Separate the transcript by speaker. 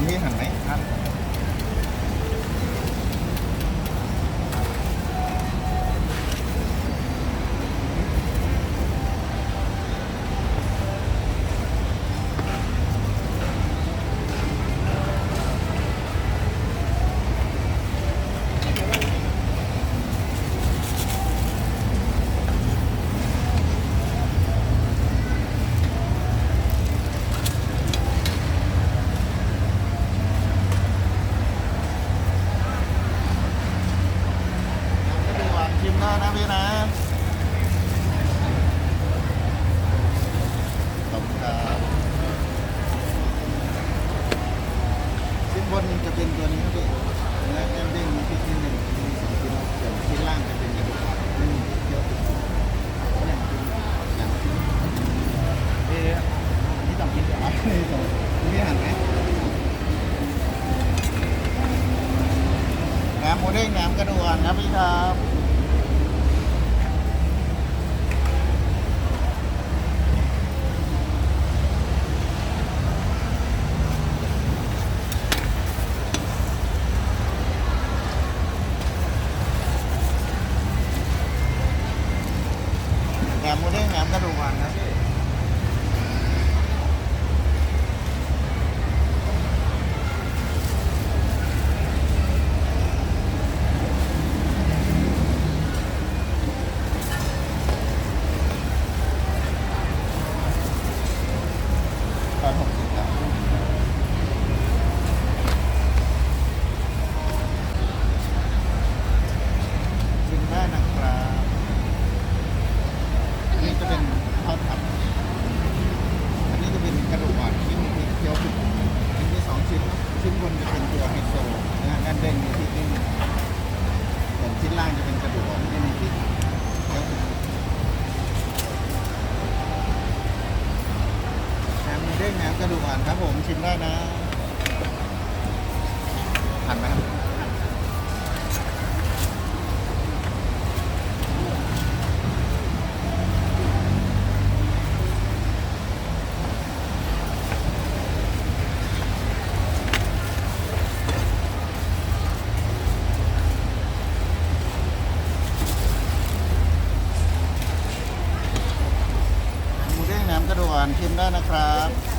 Speaker 1: คุณพี่หันไหมครับ บนจะเป็นตัวนี้ครับพี่และแก้มเด้งมีพิกนิดหนึ่งมีสองกิโลส่วนชิ้นล่างจะเป็นกระดูกนไม่มีพริกยอติดตัวแหล่งอย่างที่เอ๊ะอันี่ต้องกินเดี๋ยวอันนี้ต้องนี่หันไหมแหนมหมูเด้งแหนมกระดูกนครับพี่ครับ 这个碗呢 กระดูกอ่อนครับผมชิมได้นะผ่านไหมครับกระดูกอ่อนชิมได้นะครับ